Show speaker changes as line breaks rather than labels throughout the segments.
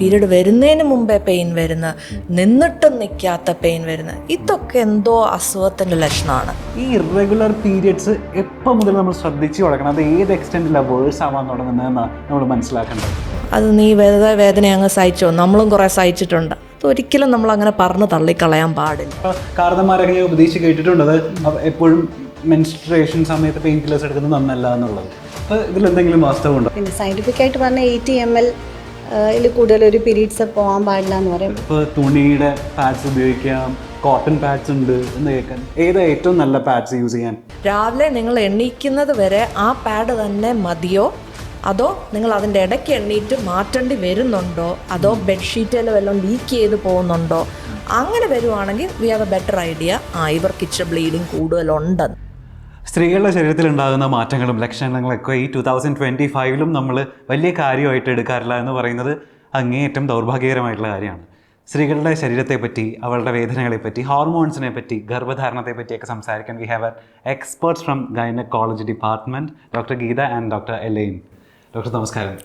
Period വരുന്നതിന് മുമ്പേ pain വരുന്ന നിന്നിട്ടും നിൽക്കാത്ത പെയിൻ വരുന്ന ഇതൊക്കെ എന്തോ അസുഖത്തിന്റെ ലക്ഷണമാണ്.
ഈ ഇറഗുലർ പീരിയഡ്സ് എപ്പോൾ മുതൽ നമ്മൾ ശ്രദ്ധിച്ചു തുടങ്ങണം? അത് ഏത് എക്സ്റ്റെൻഡിലാണ് വേഴ്സ് ആവാൻ തുടങ്ങുന്നതെന്നാണ് നമ്മൾ മനസ്സിലാക്കേണ്ടത്?
അത് നീ വേദ വേദന അങ്ങ് സഹിച്ചോ? നമ്മളും കുറേ സഹിച്ചിട്ടുണ്ട്. അതൊരിക്കലും നമ്മൾ അങ്ങനെ പറഞ്ഞ് തള്ളിക്കളയാൻ പാടില്ല.
കാരണന്മാരൊക്കെ ഞാൻ ഉപദേശിച്ച് കേട്ടിട്ടുണ്ട്. അത് എപ്പോഴും മെൻസ്ട്രേഷൻ സമയത്ത് പെയിൻ കില്ലേഴ്സ് എടുക്കുന്നത് നന്നല്ല എന്നുള്ളത്. അപ്പോൾ ഇതിലെന്തെങ്കിലും വാസ്തവമുണ്ടോ?
പിന്നെ സയന്റിഫിക് ആയിട്ട് പറഞ്ഞ എയ്റ്റി എം എൽ ഇതിൽ കൂടുതൽ ഒരു പീരീഡ്സ് പോകാൻ പാടില്ല എന്ന് പറയും.
ഇപ്പോൾ തുണിയുടെ പാഡ്സ് ഉപയോഗിക്കാം കോട്ടൺ പാഡ്സ് ഉണ്ട് എന്ന് കേൾക്കാൻ. ഏതാ ഏറ്റവും നല്ല പാഡ്സ് യൂസ് ചെയ്യാൻ?
രാവിലെ നിങ്ങൾ എണ്ണീക്കുന്നത് വരെ ആ പാഡ് തന്നെ മതിയോ? അതോ നിങ്ങൾ അതിന്റെ ഇടയ്ക്ക് എണ്ണീറ്റ് മാറ്റേണ്ടി വരുന്നുണ്ടോ? അതോ ബെഡ്ഷീറ്റിൽ വല്ലതും ലീക്ക് ചെയ്ത് പോകുന്നുണ്ടോ? അങ്ങനെ വരുവാണെങ്കിൽ we have a better idea ആ ഇവർക്ക് ഇച്ചിരി ബ്ലീഡിങ് കൂടുതലുണ്ടെന്ന്.
സ്ത്രീകളുടെ ശരീരത്തിൽ ഉണ്ടാകുന്ന മാറ്റങ്ങളും ലക്ഷണങ്ങളൊക്കെ ഈ ടു തൗസൻഡ് ട്വന്റി ഫൈവിലും നമ്മൾ വലിയ കാര്യമായിട്ട് എടുക്കാറില്ല എന്ന് പറയുന്നത് അങ്ങേയറ്റം ദൗർഭാഗ്യകരമായിട്ടുള്ള കാര്യമാണ്. സ്ത്രീകളുടെ ശരീരത്തെപ്പറ്റി അവളുടെ വേദനകളെപ്പറ്റി ഹോർമോൺസിനെ പറ്റി ഗർഭധാരണത്തെ പറ്റിയൊക്കെ സംസാരിക്കാൻ we have experts from gynaecology department doctor Geetha and doctor Elaine. Doctor നമസ്കാരം.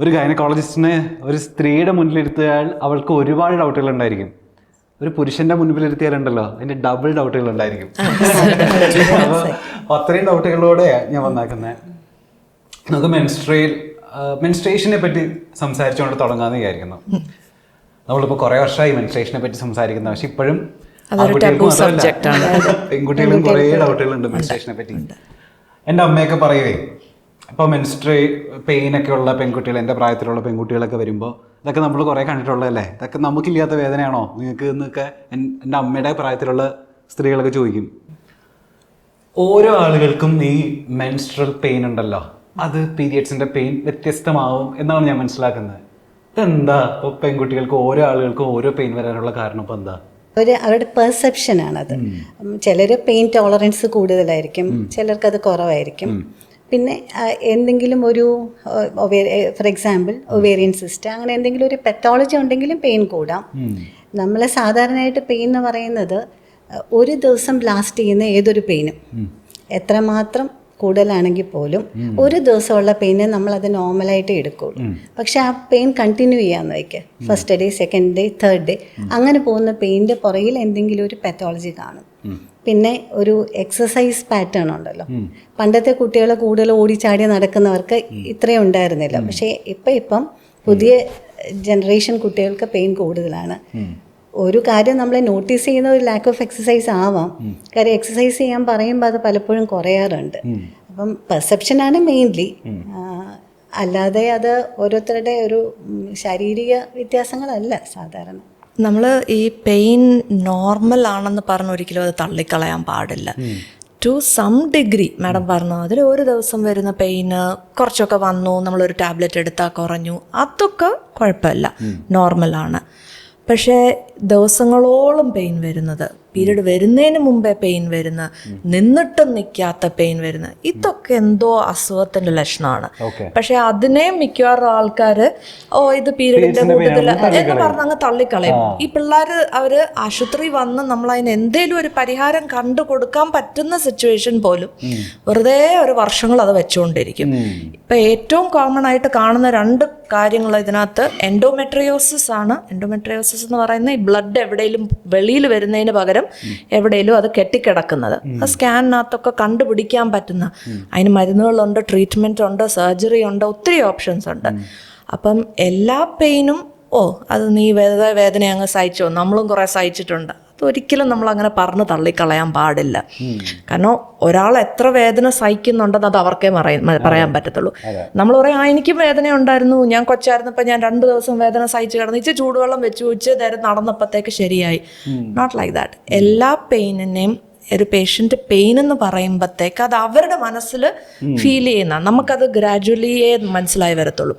ഒരു ഗൈനക്കോളജിസ്റ്റിനെ ഒരു സ്ത്രീയുടെ മുന്നിലിരുത്തിയാൽ അവൾക്ക് ഒരുപാട് ഡൗട്ടുകൾ ഉണ്ടായിരിക്കും. ഒരു പുരുഷന്റെ മുൻപിലിരുത്തിയാലുണ്ടല്ലോ അതിന്റെ ഡബിൾ ഡൗട്ടുകൾ ഉണ്ടായിരിക്കും. അപ്പോൾ അത്രയും ഡൗട്ടുകളോടെ ഞാൻ വന്നാക്കുന്നത് നമുക്ക് മെൻസ്ട്രേൽ മെൻസ്ട്രേഷനെ പറ്റി സംസാരിച്ചുകൊണ്ട് തുടങ്ങാമെന്ന് വിചാരിക്കുന്നു. നമ്മളിപ്പോൾ കുറേ വർഷമായി മെൻസ്ട്രേഷനെ പറ്റി സംസാരിക്കുന്ന പക്ഷെ ഇപ്പോഴും പെൺകുട്ടികളും കുറെ ഡൗട്ടുകളുണ്ട് മെൻസ്ട്രേഷനെ പറ്റി. എന്റെ അമ്മയൊക്കെ പറയുവേ ഇപ്പോൾ മെൻസ്ട്രേ പെയിൻ ഒക്കെ ഉള്ള പെൺകുട്ടികൾ എന്റെ പ്രായത്തിലുള്ള പെൺകുട്ടികളൊക്കെ വരുമ്പോൾ ഇതൊക്കെ നമ്മൾ കുറേ കണ്ടിട്ടുള്ളതല്ലേ? ഇതൊക്കെ നമുക്കില്ലാത്ത വേദനയാണോ? നിങ്ങൾക്ക് എന്നൊക്കെ എന്റെ അമ്മയുടെ പ്രായത്തിലുള്ള സ്ത്രീകളൊക്കെ ചോദിക്കും. ഓരോ ആളുകൾക്കും ഈ മെൻസ്ട്രൽ പെയിൻ ഉണ്ടല്ലോ. അത് പീരിയഡ്സിന്റെ പെയിൻ വ്യത്യസ്തമാവും എന്നാണ് ഞാൻ മനസ്സിലാക്കുന്നത്. ഇതെന്താ? ഇപ്പോൾ പെൺകുട്ടികൾക്ക് ഓരോ ആളുകൾക്കും ഓരോ പെയിൻ വരാനുള്ള കാരണം ഇപ്പം എന്താ?
ഒരു അവരുടെ പെർസെപ്ഷനാണത് ചിലർ പെയിൻ ടോളറൻസ് കൂടുതലായിരിക്കും. ചിലർക്ക് അത് കുറവായിരിക്കും. പിന്നെ എന്തെങ്കിലും ഒരു ഫോർ എക്സാമ്പിൾ ഒവേറിയൻ സിസ്റ്റം അങ്ങനെ എന്തെങ്കിലും ഒരു പെത്തോളജി ഉണ്ടെങ്കിലും പെയിൻ കൂടാം. നമ്മൾ സാധാരണയായിട്ട് പെയിൻ എന്ന് പറയുന്നത് ഒരു ദിവസം ലാസ്റ്റ് ചെയ്യുന്ന ഏതൊരു പെയിനും എത്രമാത്രം കൂടുതലാണെങ്കിൽ പോലും ഒരു ദിവസമുള്ള പെയിനെ നമ്മൾ അത് നോർമലായിട്ട് എടുക്കുള്ളൂ. പക്ഷെ ആ പെയിൻ കണ്ടിന്യൂ ചെയ്യാന്ന് വയ്ക്കുക first day second day third day അങ്ങനെ പോകുന്ന പെയിന്റെ പുറകിൽ എന്തെങ്കിലും ഒരു പാത്തോളജി കാണും. പിന്നെ ഒരു എക്സസൈസ് പാറ്റേൺ ഉണ്ടല്ലോ. പണ്ടത്തെ കുട്ടികൾ കൂടുതൽ ഓടിച്ചാടി നടക്കുന്നവർക്ക് ഇത്രയും ഉണ്ടായിരുന്നില്ല. പക്ഷേ ഇപ്പം ഇപ്പം പുതിയ ജനറേഷൻ കുട്ടികൾക്ക് പെയിൻ കൂടുതലാണ്. ഒരു കാര്യം നമ്മളെ നോട്ടീസ് ചെയ്യുന്ന ഒരു ലാക്ക് ഓഫ് എക്സസൈസ് ആവാം. കാര്യം എക്സസൈസ് ചെയ്യാൻ പറയുമ്പോൾ അത് പലപ്പോഴും കുറയാറുണ്ട്. അപ്പം പെർസെപ്ഷനാണ് മെയിൻലി അല്ലാതെ അത് ഓരോരുത്തരുടെ ഒരു ശാരീരിക വ്യത്യാസങ്ങളല്ല സാധാരണ.
നമ്മൾ ഈ പെയിൻ നോർമൽ ആണെന്ന് പറഞ്ഞ് ഒരിക്കലും അത് തള്ളിക്കളയാൻ പാടില്ല. ടു സം ഡിഗ്രി മാഡം പറഞ്ഞു. അതിൽ ഒരു ദിവസം വരുന്ന പെയിന് കുറച്ചൊക്കെ വന്നു നമ്മളൊരു ടാബ്ലറ്റ് എടുത്താൽ കുറഞ്ഞു. അതൊക്കെ കുഴപ്പമില്ല. നോർമലാണ് പക്ഷേ ദിവസങ്ങളോളം പെയിൻ വരുന്നത്. പീരീഡ് വരുന്നതിന് മുമ്പേ പെയിൻ വരുന്ന നിന്നിട്ടും നിൽക്കാത്ത പെയിൻ വരുന്ന ഇതൊക്കെ എന്തോ അസുഖത്തിന്റെ ലക്ഷണമാണ്. പക്ഷെ അതിനെ മിക്കവാറും ആൾക്കാർ ഓ ഇത് പീരീഡിന്റെ കൂട്ടത്തിൽ എന്ന് പറഞ്ഞ് അങ്ങ് തള്ളിക്കളയും. ഈ പിള്ളേർ അവർ ആശുപത്രി വന്ന് നമ്മൾ അതിന് എന്തേലും ഒരു പരിഹാരം കണ്ടു കൊടുക്കാൻ പറ്റുന്ന സിറ്റുവേഷൻ പോലും വെറുതെ ഒരു വർഷങ്ങൾ അത് വെച്ചുകൊണ്ടിരിക്കും ഇപ്പൊ ഏറ്റവും കോമൺ ആയിട്ട് കാണുന്ന രണ്ട് കാര്യങ്ങൾ ഇതിനകത്ത് എൻഡോമെട്രിയോസിസ് ആണ്. എൻഡോമെട്രിയോസിസ് എന്ന് പറയുന്ന ഈ ബ്ലഡ് എവിടെയെങ്കിലും വെളിയിൽ വരുന്നതിന് പകരം എവിടെയെങ്കിലും അത് കെട്ടിക്കിടക്കുന്നത്. അത് സ്കാനിനകത്തൊക്കെ കണ്ടുപിടിക്കാൻ പറ്റുന്ന. അതിന് മരുന്നുകളുണ്ട് ട്രീറ്റ്മെന്റ് ഉണ്ട് സർജറി ഉണ്ട് ഒത്തിരി ഓപ്ഷൻസ് ഉണ്ട്. അപ്പം എല്ലാ പെയിനും ഓ അത് നീ വേദന വേദന അങ്ങ് സഹിച്ചോ. നമ്മളും കുറേ സഹിച്ചിട്ടുണ്ട്. അതൊരിക്കലും നമ്മൾ അങ്ങനെ പറഞ്ഞ് തള്ളിക്കളയാൻ പാടില്ല. കാരണം ഒരാൾ എത്ര വേദന സഹിക്കുന്നുണ്ടെന്ന് അത് അവർക്കേ പറയാൻ പറ്റത്തുള്ളൂ. നമ്മൾ പറയാം ആ എനിക്കും വേദന ഉണ്ടായിരുന്നു. ഞാൻ കൊച്ചായിരുന്നപ്പോൾ ഞാൻ രണ്ട് ദിവസം വേദന സഹിച്ച് കിടന്നു. ഇച്ചിരി ചൂടുവെള്ളം വെച്ച് ഉച്ച നേരം നടന്നപ്പോഴത്തേക്ക് ശരിയായി. നോട്ട് ലൈക്ക് ദാറ്റ് എല്ലാ പെയിനിനെയും ഒരു പേഷ്യന്റ് പെയിൻ എന്ന് പറയുമ്പോഴത്തേക്ക് അത് അവരുടെ മനസ്സിൽ ഫീൽ ചെയ്യുന്ന നമുക്കത് ഗ്രാജുവലിയേ മനസ്സിലായി വരത്തുള്ളൂ.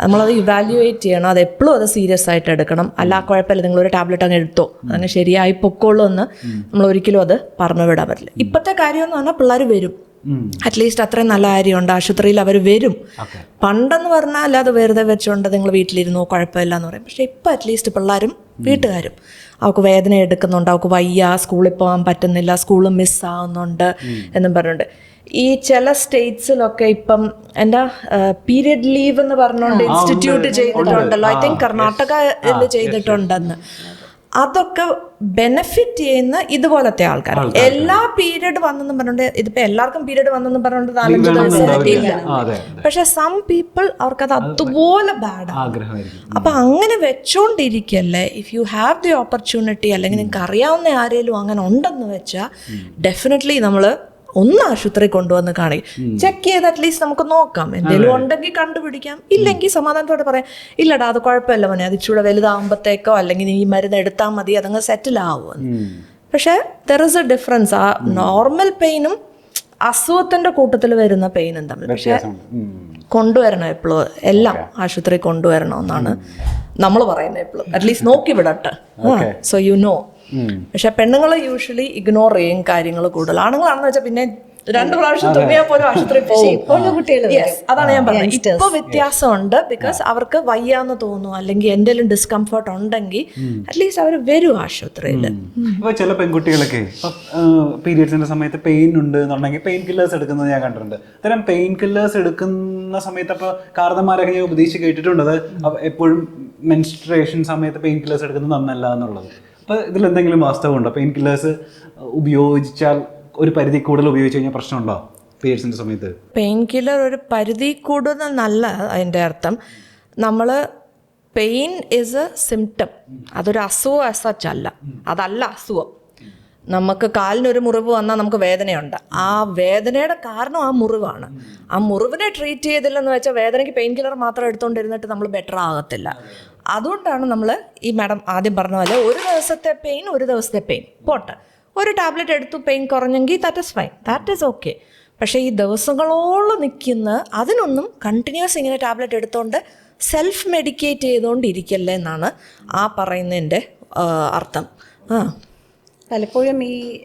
നമ്മളത് ഇവാലുവേറ്റ് ചെയ്യണം അത് എപ്പോഴും അത് സീരിയസ് ആയിട്ട് എടുക്കണം. അല്ല കുഴപ്പമില്ല നിങ്ങൾ ഒരു ടാബ്ലറ്റ് അങ്ങ് എടുത്തോ. അങ്ങനെ ശരിയായി പൊക്കോളൂ എന്ന് നമ്മൾ ഒരിക്കലും അത് പറഞ്ഞു വിടാൻ പറ്റില്ല. ഇപ്പോഴത്തെ കാര്യം എന്ന് പറഞ്ഞാൽ പിള്ളേർ വരും. അറ്റ്ലീസ്റ്റ് അത്രയും നല്ല കാര്യമുണ്ട്. ആശുപത്രിയിൽ അവർ വരും. പണ്ടെന്ന് പറഞ്ഞാൽ അത് വെറുതെ വെച്ചുകൊണ്ട് നിങ്ങൾ വീട്ടിലിരുന്നോ കുഴപ്പമില്ല എന്ന് പറയും. പക്ഷേ ഇപ്പം അറ്റ്ലീസ്റ്റ് പിള്ളേരും വീട്ടുകാരും. അവൾക്ക് വേദന എടുക്കുന്നുണ്ട് അവൾക്ക് വയ്യ സ്കൂളിൽ പോകാൻ പറ്റുന്നില്ല സ്കൂൾ മിസ്സാവുന്നുണ്ട് എന്നും പറഞ്ഞുകൊണ്ട്. ഈ ചില സ്റ്റേറ്റ്സിലൊക്കെ ഇപ്പം എന്താ പീരിയഡ് ലീവ് എന്ന് പറഞ്ഞുകൊണ്ട് ഇൻസ്റ്റിറ്റ്യൂട്ട് ചെയ്തിട്ടുണ്ടല്ലോ. ഐ തിങ്ക് കർണാടകയിൽ ചെയ്തിട്ടുണ്ടെന്ന്. അതൊക്കെ ബെനഫിറ്റ് ചെയ്യുന്ന ഇതുപോലത്തെ ആൾക്കാർ എല്ലാ പീരീഡ് വന്നെന്നും പറഞ്ഞിട്ട് ഇതിപ്പോ എല്ലാവർക്കും പീരീഡ് വന്നെന്നും പറഞ്ഞുകൊണ്ട് നാലഞ്ച് ദിവസം ഇല്ല. പക്ഷെ സം പീപ്പിൾ അവർക്കത് അതുപോലെ ബാഡാണ്
ആഗ്രഹമായിരിക്കും.
അപ്പൊ അങ്ങനെ വെച്ചോണ്ടിരിക്കല്ലേ if you have the opportunity അല്ലെങ്കിൽ നിങ്ങൾക്ക് അറിയാവുന്ന ആരെങ്കിലും അങ്ങനെ ഉണ്ടെന്ന് വെച്ചാൽ ഡെഫിനറ്റ്ലി നമ്മൾ ഒന്ന് ആശുപത്രി കൊണ്ടുവന്ന് കാണിക്കും ചെക്ക് ചെയ്ത് അറ്റ്ലീസ്റ്റ് നമുക്ക് നോക്കാം. എന്തെങ്കിലും ഉണ്ടെങ്കിൽ കണ്ടുപിടിക്കാം. ഇല്ലെങ്കിൽ സമാധാനത്തോടെ പറയാം. ഇല്ലടാ അത് കുഴപ്പമില്ല മോനെ. അത് ഇച്ചിരി വലുതാകുമ്പോഴത്തേക്കോ അല്ലെങ്കിൽ ഈ മരുന്ന് എടുത്താൽ മതി അതങ്ങ് സെറ്റിൽ ആവുമെന്ന്. പക്ഷേ ദർ ഇസ് എ ഡിഫറൻസ് ആ നോർമൽ പെയിനും അസുഖത്തിന്റെ കൂട്ടത്തിൽ വരുന്ന പെയിനും തമ്മിൽ. പക്ഷെ. കൊണ്ടുവരണം എപ്പോഴും. എല്ലാം ആശുപത്രി കൊണ്ടുവരണം എന്നാണ് നമ്മൾ പറയുന്നത് എപ്പോഴും. അറ്റ്ലീസ്റ്റ് നോക്കി വിടട്ടെ. സോ യു നോ പക്ഷെ പെണ്ണുങ്ങളെ യൂഷ്വലി ഇഗ്നോർ ചെയ്യും കാര്യങ്ങൾ കൂടുതൽ. ആണുങ്ങളാണെന്ന് വെച്ചാൽ പിന്നെ രണ്ടു പ്രാവശ്യം തുമ്മിയാൽ പോലും ആശുപത്രി പോകും അതാണ് ഞാൻ പറഞ്ഞത്. ഇപ്പൊ വ്യത്യാസമുണ്ട് ബിക്കോസ് അവർക്ക് വയ്യാന്ന് തോന്നുന്നു അല്ലെങ്കിൽ എന്തെങ്കിലും ഡിസ്കംഫർട്ട് ഉണ്ടെങ്കിൽ അറ്റ്ലീസ്റ്റ് അവർ വരും ആശുപത്രിയിൽ.
ഇപ്പൊ ചില പെൺകുട്ടികളൊക്കെ പീരിയഡ്സിന്റെ സമയത്ത് പെയിൻ ഉണ്ട് എന്നുണ്ടെങ്കിൽ പെയിൻ കില്ലേഴ്സ് എടുക്കുന്നത് ഞാൻ കണ്ടിട്ടുണ്ട്. അത്തരം പെയിൻ കില്ലേഴ്സ് എടുക്കുന്ന സമയത്ത് അപ്പൊ കാരണന്മാരൊക്കെ ഞാൻ ഉപദേശിച്ച് കേട്ടിട്ടുണ്ട്. അത് എപ്പോഴും മെൻസ്ട്രേഷൻ സമയത്ത് പെയിൻ കില്ലേഴ്സ് എടുക്കുന്നത് നന്നല്ല എന്നുള്ളത്. അപ്പൊ ഇതിൽ എന്തെങ്കിലും വാസ്തവമുണ്ടോ? പെയിൻ കില്ലേഴ്സ് ഉപയോഗിച്ചാൽ ഒരു പരിധി കൂടുതൽ ഉപയോഗിച്ച് കഴിഞ്ഞാൽ പ്രശ്നമുണ്ടോ പീരിയഡ്സിന്റെ സമയത്ത്?
പെയിൻ കില്ലർ ഒരു പരിധി കൂടുതൽ നല്ല അതിന്റെ അർത്ഥം നമ്മൾ പെയിൻ ഇസ് എ സിംറ്റം അതൊരു അസുഖം ആസ് അല്ല. അതല്ല അസുഖം. നമുക്ക് കാലിനൊരു മുറിവ് വന്നാൽ നമുക്ക് വേദനയുണ്ട്. ആ വേദനയുടെ കാരണം ആ മുറിവാണ്. ആ മുറിവിനെ ട്രീറ്റ് ചെയ്തില്ലെന്ന് വെച്ചാൽ വേദനയ്ക്ക് പെയിൻ കില്ലർ മാത്രം എടുത്തുകൊണ്ടിരുന്നിട്ട് നമ്മൾ ബെറ്റർ ആകത്തില്ല. അതുകൊണ്ടാണ് നമ്മൾ ഈ മാഡം ആദ്യം പറഞ്ഞ പോലെ ഒരു ദിവസത്തെ പെയിൻ ഒരു ദിവസത്തെ പെയിൻ പോട്ടെ. ഒരു ടാബ്ലറ്റ് എടുത്തു pain കുറഞ്ഞെങ്കിൽ that is fine that is okay പക്ഷേ ഈ ദിവസങ്ങളോളം നിൽക്കുന്ന അതിനൊന്നും കണ്ടിന്യൂസ് ഇങ്ങനെ ടാബ്ലറ്റ് എടുത്തുകൊണ്ട് സെൽഫ് മെഡിക്കേറ്റ് ചെയ്തുകൊണ്ടിരിക്കല്ലേ എന്നാണ് ആ പറയുന്നതിന്റെ അർത്ഥം. ആ.
പലപ്പോഴും ഈ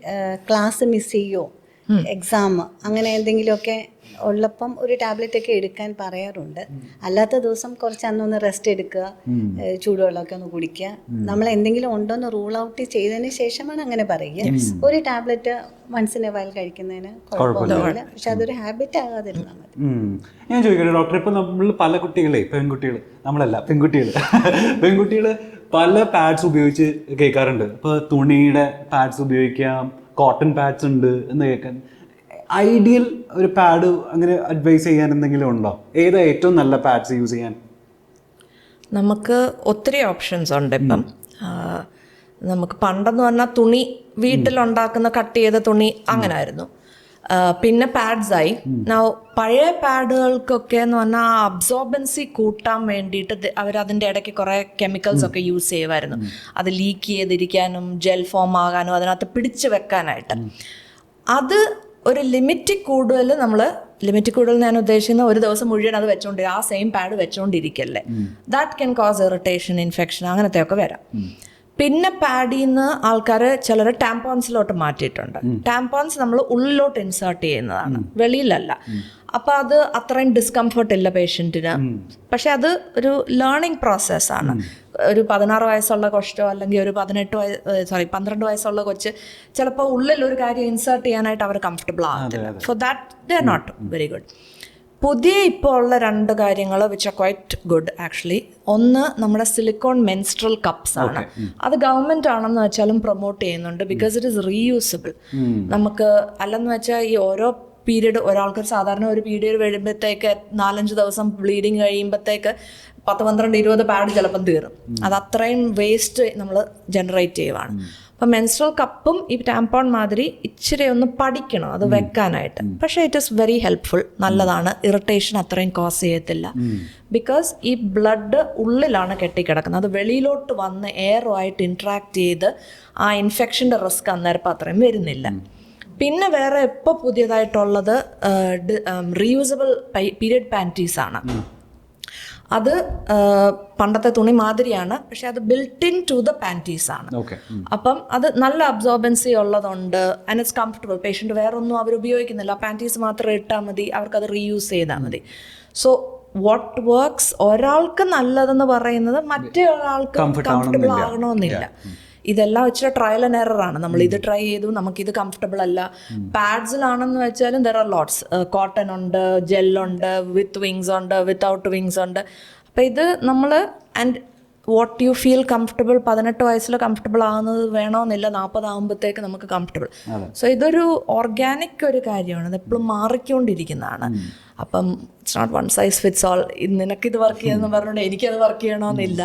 ക്ലാസ് മിസ് ചെയ്യോ? എക്സാം അങ്ങനെ എന്തെങ്കിലുമൊക്കെ ഉള്ളപ്പം ഒരു ടാബ്ലറ്റ് ഒക്കെ എടുക്കാൻ പറയാറുണ്ട്. അല്ലാത്ത ദിവസം കുറച്ച് അന്നൊന്ന് റെസ്റ്റ് എടുക്കുക ചൂടുവെള്ളമൊക്കെ ഒന്ന് കുടിക്കുക. നമ്മൾ എന്തെങ്കിലും ഉണ്ടോന്ന് റൂൾ ഔട്ട് ചെയ്തതിന് ശേഷമാണ് അങ്ങനെ പറയുക. ഒരു ടാബ്ലറ്റ് വൺസിനെ വയൽ കഴിക്കുന്നതിന് കുഴപ്പമൊന്നുമില്ല. പക്ഷെ അതൊരു ഹാബിറ്റ് ആകാതിരുന്നാൽ മതി.
ഞാൻ ചോദിക്കട്ടെ ഡോക്ടർ ഇപ്പൊ നമ്മൾ പല കുട്ടികളെ പെൺകുട്ടികൾ നമ്മളല്ല പെൺകുട്ടികൾ പെൺകുട്ടികൾ പല പാഡ്സ് ഉപയോഗിച്ച് കേൾക്കാറുണ്ട്. ഇപ്പൊ തുണിയുടെ പാഡ്സ് ഉപയോഗിക്കാം കോട്ടൺ പാഡ്സ് ഉണ്ട് എന്ന് കേൾക്കാൻ ഐഡിയൽ ഒരു പാഡ് അങ്ങനെ അഡ്വൈസ് ചെയ്യാൻ എന്തെങ്കിലും ഉണ്ടോ? ഏതാ ഏറ്റവും നല്ല പാഡ്സ് യൂസ് ചെയ്യാൻ?
നമുക്ക് ഒത്തിരി ഓപ്ഷൻസ് ഉണ്ട് ഇപ്പം. നമുക്ക് പണ്ടെന്ന് പറഞ്ഞാൽ തുണി വീട്ടിലുണ്ടാക്കുന്ന കട്ട് ചെയ്ത തുണി അങ്ങനെ ആയിരുന്നു പിന്നെ പാഡ്സ് ആയി. പഴയ പാഡുകൾക്കൊക്കെ എന്ന് പറഞ്ഞാൽ അബ്സോർബൻസി കൂട്ടാൻ വേണ്ടിയിട്ട് അവർ അവരതിന്റെ ഇടയ്ക്ക് കുറേ കെമിക്കൽസ് ഒക്കെ യൂസ് ചെയ്യുമായിരുന്നു അത് ലീക്ക് ചെയ്തിരിക്കാനും ജെൽ ഫോം ആകാനും അതിനകത്ത് പിടിച്ചു വെക്കാനായിട്ട്. അത് ഒരു ലിമിറ്റ് കൂടുതൽ നമ്മൾ ലിമിറ്റ് കൂടുതൽ ഞാൻ ഉദ്ദേശിക്കുന്ന ഒരു ദിവസം മുഴുവൻ അത് വെച്ചോണ്ടിരിക്കുക ആ same pad വെച്ചോണ്ടിരിക്കല്ലേ. That can cause irritation infection അങ്ങനത്തെ ഒക്കെ വരാം. പിന്നെ പാഡിൽ നിന്ന് ആൾക്കാർ ചിലർ ടാമ്പോൺസിലോട്ട് മാറ്റിയിട്ടുണ്ട് ടാമ്പോൺസ് നമ്മൾ ഉള്ളിലോട്ട് ഇൻസേർട്ട് ചെയ്യുന്നതാണ്. വെളിയിലല്ല. അപ്പൊ അത് അത്രയും ഡിസ്കംഫർട്ട് ഇല്ല പേഷ്യന്റിന് പക്ഷെ അത് ഒരു ലേണിംഗ് പ്രോസസ്സാണ് ഒരു പതിനാറ് വയസ്സുള്ള കൊച്ചോ അല്ലെങ്കിൽ ഒരു പതിനെട്ട് വയസ്സ് സോറി പന്ത്രണ്ട് വയസ്സുള്ള കൊച്ച് ചിലപ്പോൾ ഉള്ളിൽ ഒരു കാര്യം ഇൻസേർട്ട് ചെയ്യാനായിട്ട് അവർ കംഫർട്ടബിൾ ആകത്തില്ല so that they are not very good പുതിയ ഇപ്പോൾ ഉള്ള രണ്ട് കാര്യങ്ങൾ which are quite good actually ഒന്ന് നമ്മുടെ സിലിക്കോൺ മെൻസ്ട്രൽ കപ്സ് ആണ്. അത് ഗവൺമെന്റ് ആണെന്ന് വെച്ചാലും പ്രൊമോട്ട് ചെയ്യുന്നുണ്ട് ബിക്കോസ് ഇറ്റ് ഇസ് റീയൂസബിൾ നമുക്ക് അല്ലെന്ന് വെച്ചാൽ ഈ ഓരോ പീരീഡ് ഒരാൾക്ക് സാധാരണ ഒരു പീരീഡ് വരുമ്പോഴത്തേക്ക് നാലഞ്ച് ദിവസം ബ്ലീഡിങ് കഴിയുമ്പോഴത്തേക്ക് പത്ത് പന്ത്രണ്ട് ഇരുപത് പാഡ് ചിലപ്പം തീരും. അത് അത്രയും വേസ്റ്റ് നമ്മൾ ജനറേറ്റ് ചെയ്യുവാണ്. അപ്പം മെൻസ്ട്രൽ കപ്പും ഈ ടാമ്പോൺ മാതിരി ഇച്ചിരി ഒന്ന് പഠിക്കണം അത് വെക്കാനായിട്ട്. പക്ഷേ ഇറ്റ് ഇസ് വെരി ഹെൽപ്ഫുൾ നല്ലതാണ്. ഇറിറ്റേഷൻ അത്രയും കോസ് ചെയ്യത്തില്ല. ബിക്കോസ് ഈ ബ്ലഡ് ഉള്ളിലാണ് കെട്ടിക്കിടക്കുന്നത്. അത് വെളിയിലോട്ട് വന്ന് എയറുമായിട്ട് ഇൻട്രാക്ട് ചെയ്ത് ആ ഇൻഫെക്ഷന്റെ റിസ്ക് അന്നേരം അത്രയും വരുന്നില്ല. പിന്നെ വേറെ ഇപ്പോൾ പുതിയതായിട്ടുള്ളത് റീയൂസബിൾ പീരിയഡ് പാന്റീസ് ആണ്. അത് പണ്ടത്തെ തുണി മാതിരിയാണ് പക്ഷെ അത് built in to the panties ആണ്. അപ്പം അത് നല്ല അബ്സോർബൻസി ഉള്ളതുണ്ട് ആൻഡ് ഇറ്റ്സ് കംഫർട്ടബിൾ പേഷ്യന്റ് വേറെ ഒന്നും അവർ ഉപയോഗിക്കുന്നില്ല. പാന്റീസ് മാത്രം ഇട്ടാൽ മതി അവർക്കത് റീയൂസ് ചെയ്താൽ മതി. സോ വാട്ട് വർക്ക്സ് ഒരാൾക്ക് നല്ലതെന്ന് പറയുന്നത് മറ്റേ ഒരാൾക്ക് കംഫർട്ടബിൾ ആകണമെന്നില്ല ഇതെല്ലാം ഇച്ചിരി ട്രയൽ ആൻഡ് എറർ ആണ്. നമ്മൾ ഇത് ട്രൈ ചെയ്തു നമുക്കിത് കംഫർട്ടബിൾ അല്ല. പാഡ്സിലാണെന്ന് വെച്ചാലും ദർ ആർ ലോട്ട്സ് കോട്ടൺ ഉണ്ട് ജെല്ലുണ്ട് വിത്ത് വിങ്സ് ഉണ്ട് വിത്തൗട്ട് വിങ്സ് ഉണ്ട്. അപ്പം ഇത് നമ്മൾ and what you feel comfortable പതിനെട്ട് വയസ്സിൽ കംഫർട്ടബിൾ ആകുന്നത് വേണമെന്നില്ല നാൽപ്പതാകുമ്പോഴത്തേക്ക് നമുക്ക് കംഫർട്ടബിൾ സോ ഇതൊരു ഓർഗാനിക് ഒരു കാര്യമാണ്. ഇത് എപ്പോഴും മാറിക്കൊണ്ടിരിക്കുന്നതാണ്. അപ്പം it's not one size fits all ഇത് വർക്ക് ചെയ്യുന്ന പറഞ്ഞുകൊണ്ട് എനിക്കത് വർക്ക് ചെയ്യണമെന്നില്ല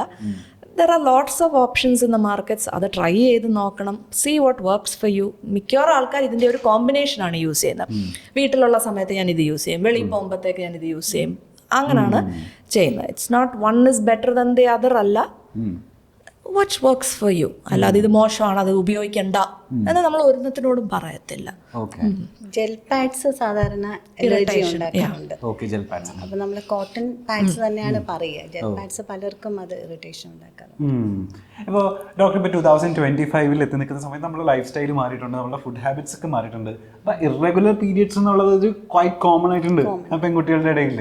there are lots of options in the markets അത് ട്രൈ ചെയ്ത് നോക്കണം. See what works for you മിക്കവാറും ആൾക്കാർ ഇതിന്റെ ഒരു കോമ്പിനേഷനാണ് യൂസ് ചെയ്യുന്നത്. വീട്ടിലുള്ള സമയത്ത് ഞാൻ ഇത് യൂസ് ചെയ്യും. വെളിയിൽ പോകുമ്പോഴത്തേക്ക് ഞാൻ ഇത് യൂസ് ചെയ്യും. അങ്ങനെയാണ് ചെയ്യുന്നത്. It's not one is better than the other അല്ല. വാച്ച് വർക്ക്സ് ഫോർ യു അല്ലാതെ ഇത് മോശമാണ് അത് ഉപയോഗിക്കണ്ട എന്ന് നമ്മൾ ഒരുന്നത്തിനോടും പറയത്തില്ല.
ഓക്കെ
ജെൽ പാഡ്സ് സാധാരണ എലർജി ഉണ്ടാക്കാറുണ്ട്.
ഓക്കെ ജെൽ പാഡ്സ്
അപ്പൊ നമ്മൾ കോട്ടൺ പാഡ്സ് തന്നെയാണ് പറയുക. ജെൽ പാഡ്സ് പലർക്കും അത് ഇറിറ്റേഷൻ ഉണ്ടാക്കാറുണ്ട്.
ഇപ്പോൾ ഡോക്ടർ ഇപ്പോൾ ടൂ തൗസൻഡ് ട്വന്റി ഫൈവിൽ എത്തി നിൽക്കുന്ന സമയത്ത് നമ്മുടെ ലൈഫ് സ്റ്റൈൽ മാറിയിട്ടുണ്ട് നമ്മുടെ ഫുഡ് ഹാബിറ്റ്സ് ഒക്കെ മാറിയിട്ടുണ്ട്. അപ്പോൾ ഇറഗുലർ പീരിയഡ്സ് എന്നുള്ളത് ഒരു ക്വൈറ്റ് കോമൺ ആയിട്ടുണ്ട് ആ പെൺകുട്ടികളുടെ ഇടയിൽ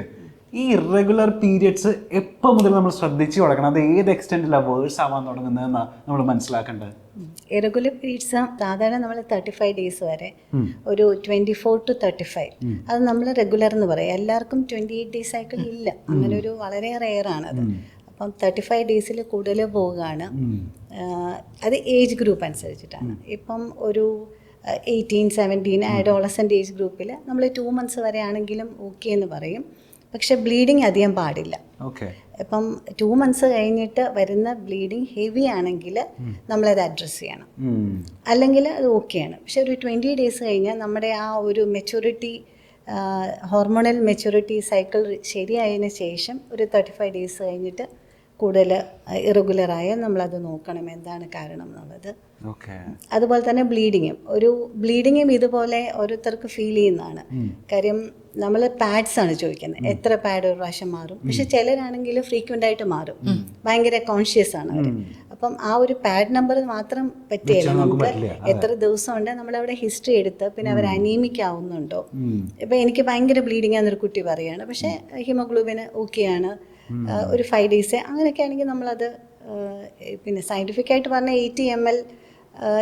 ഈ ഇറഗുലർ പീരിയഡ്സ് എപ്പോൾ മുതൽ നമ്മൾ ശ്രദ്ധിച്ചു തുടങ്ങണം? അത് ഏത് എക്സ്റ്റെൻഡിലാണ് വേഴ്സ് ആവാൻ തുടങ്ങുന്നതെന്നാണ് നമ്മൾ മനസ്സിലാക്കേണ്ടത്?
ഇറഗുലർ പീരീഡ്സ് സാധാരണ നമ്മൾ തേർട്ടി ഫൈവ് ഡേയ്സ് വരെ ഒരു twenty four to thirty five അത് നമ്മൾ റെഗുലർ എന്ന് പറയും. എല്ലാവർക്കും ട്വന്റി എയ്റ്റ് ഡേയ്സ് സൈക്കിൾ ഇല്ല. അങ്ങനെ ഒരു വളരെ റെയർ ആണ് അത് അപ്പം തേർട്ടി ഫൈവ് ഡേയ്സിൽ കൂടുതൽ പോവുകയാണ്. അത് ഏജ് ഗ്രൂപ്പ് അനുസരിച്ചിട്ടാണ്. ഇപ്പം ഒരു എയ്റ്റീൻ സെവന്റീൻ അഡോളസന്റ് ഏജ് ഗ്രൂപ്പിൽ നമ്മൾ ടു മന്ത്സ് വരെ ആണെങ്കിലും ഓക്കെ എന്ന് പറയും. പക്ഷെ ബ്ലീഡിങ് അധികം പാടില്ല.
ഓക്കെ
ഇപ്പം ടു മന്ത്സ് കഴിഞ്ഞിട്ട് വരുന്ന ബ്ലീഡിങ് ഹെവി ആണെങ്കിൽ നമ്മളത് അഡ്രസ്സ് ചെയ്യണം. അല്ലെങ്കിൽ അത് ഓക്കെയാണ് പക്ഷെ ഒരു ട്വന്റി ഡേയ്സ് കഴിഞ്ഞാൽ നമ്മുടെ ആ ഒരു മെച്യൂരിറ്റി ഹോർമോണൽ മെച്യൂരിറ്റി സൈക്കിൾ ശരിയായതിനു ശേഷം ഒരു തേർട്ടി ഫൈവ് ഡേയ്സ് കഴിഞ്ഞിട്ട് കൂടുതൽ ഇറഗുലറായ നമ്മളത് നോക്കണം എന്താണ് കാരണം എന്നുള്ളത്. അതുപോലെ തന്നെ ബ്ലീഡിങ്ങും. ഒരു ബ്ലീഡിങ്ങും ഇതുപോലെ ഓരോരുത്തർക്ക് ഫീൽ ചെയ്യുന്നതാണ്. കാര്യം നമ്മൾ പാഡ്സ് ആണ് ചോദിക്കുന്നത്. എത്ര പാഡ് ഒരു പ്രാവശ്യം മാറും? പക്ഷെ ചിലരാണെങ്കിൽ ഫ്രീക്വന്റ് ആയിട്ട് മാറും. ഭയങ്കര കോൺഷ്യസ് ആണ് അവർ അപ്പം ആ ഒരു പാഡ് നമ്പർ മാത്രം പറ്റിയല്ല നമുക്ക് എത്ര ദിവസമുണ്ട് നമ്മളവിടെ ഹിസ്റ്ററി എടുത്ത് പിന്നെ അവർ അനീമിക് ആവുന്നുണ്ടോ? ഇപ്പം എനിക്ക് ഭയങ്കര ബ്ലീഡിങ് ആണെന്നൊരു കുട്ടി പറയുകയാണ് പക്ഷേ ഹിമോഗ്ലോബിന് ഓക്കെയാണ് ഒരു ഫൈവ് ഡേയ്സ് അങ്ങനെയൊക്കെ ആണെങ്കിൽ നമ്മളത് പിന്നെ സയന്റിഫിക് ആയിട്ട് പറഞ്ഞാൽ എയ്റ്റി എം എൽ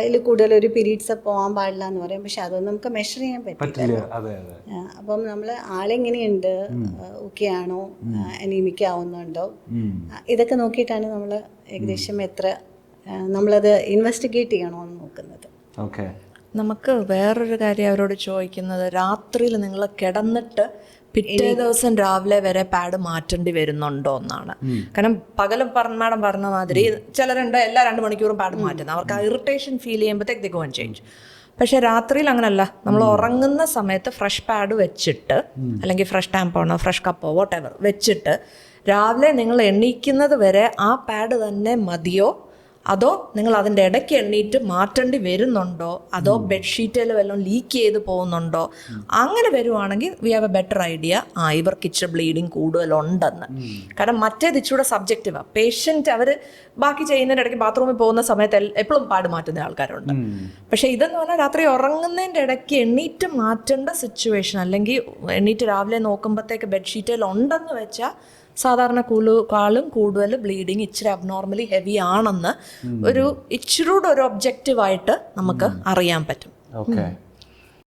ഇതിൽ കൂടുതൽ ഒരു പീരീഡ്സ് പോകാൻ പാടില്ല എന്ന് പറയും. പക്ഷെ അതൊന്നും നമുക്ക് മെഷർ ചെയ്യാൻ പറ്റില്ല.
പറ്റില്ല. അതെ അതെ.
അപ്പം നമ്മൾ ആളെങ്ങനെയുണ്ട്? ഓക്കെ ആണോ? അനീമിക് ആവുന്നുണ്ടോ? ഇതൊക്കെ നോക്കിയിട്ടാണ് നമ്മൾ ഏകദേശം എത്ര നമ്മളത് ഇൻവെസ്റ്റിഗേറ്റ് ചെയ്യണോ എന്ന് നോക്കുന്നത്.
ഓക്കെ
നമുക്ക് വേറൊരു കാര്യം അവരോട് ചോദിക്കുന്നത്. രാത്രിയിൽ നിങ്ങൾ കിടന്നിട്ട് പിറ്റേ ദിവസം രാവിലെ വരെ പാഡ് മാറ്റേണ്ടി വരുന്നുണ്ടോ എന്നാണ്. കാരണം പകലും പറഞ്ഞ മാഡം പറഞ്ഞ മാതിരി ചിലരുണ്ട് എല്ലാ രണ്ട് മണിക്കൂറും പാഡ് മാറ്റുന്നത്. അവർക്ക് ആ ഇറിറ്റേഷൻ ഫീൽ ചെയ്യുമ്പോഴത്തേക്ക് ദി ഗോ ചേഞ്ച് പക്ഷെ രാത്രിയിൽ അങ്ങനല്ല. നമ്മൾ ഉറങ്ങുന്ന സമയത്ത് ഫ്രഷ് പാഡ് വെച്ചിട്ട് അല്ലെങ്കിൽ ഫ്രഷ് ടാമ്പോണോ ഫ്രഷ് കപ്പോ വോട്ട് എവർ വെച്ചിട്ട് രാവിലെ നിങ്ങൾ എണീക്കുന്നത് വരെ ആ പാഡ് തന്നെ മതിയോ? അതോ നിങ്ങൾ അതിന്റെ ഇടയ്ക്ക് എണ്ണീറ്റ് മാറ്റേണ്ടി വരുന്നുണ്ടോ? അതോ ബെഡ്ഷീറ്റിൽ വല്ലതും ലീക്ക് ചെയ്ത് പോകുന്നുണ്ടോ? അങ്ങനെ വരുവാണെങ്കിൽ we have a better idea ആ ഇവർക്ക് ഇച്ചിരി ബ്ലീഡിങ് കൂടുതലുണ്ടെന്ന്. കാരണം മറ്റേത് ഇച്ചിരൂടെ സബ്ജക്റ്റീവാണ് പേഷ്യന്റ് അവർ ബാക്കി ചെയ്യുന്നതിന്റെ ഇടയ്ക്ക് ബാത്റൂമിൽ പോകുന്ന സമയത്ത് എപ്പോഴും പാട് മാറ്റുന്ന ആൾക്കാരുണ്ട്. പക്ഷേ ഇതെന്ന് പറഞ്ഞാൽ രാത്രി ഉറങ്ങുന്നതിന്റെ ഇടയ്ക്ക് എണ്ണീറ്റ് മാറ്റേണ്ട സിറ്റുവേഷൻ അല്ലെങ്കിൽ എണ്ണീറ്റ് രാവിലെ നോക്കുമ്പോഴത്തേക്ക് ബെഡ്ഷീറ്റിൽ ഉണ്ടെന്ന് വെച്ചാൽ സാധാരണ കൂലു കാളും കൂടുതൽ ബ്ലീഡിങ് ഇച്ചിരി അബ്നോർമലി ഹെവി ആണെന്ന് ഒരു ഇച്ചിരൂടെ ഒരു ഒബ്ജക്റ്റീവായിട്ട് നമുക്ക് അറിയാൻ പറ്റും.
ഓക്കെ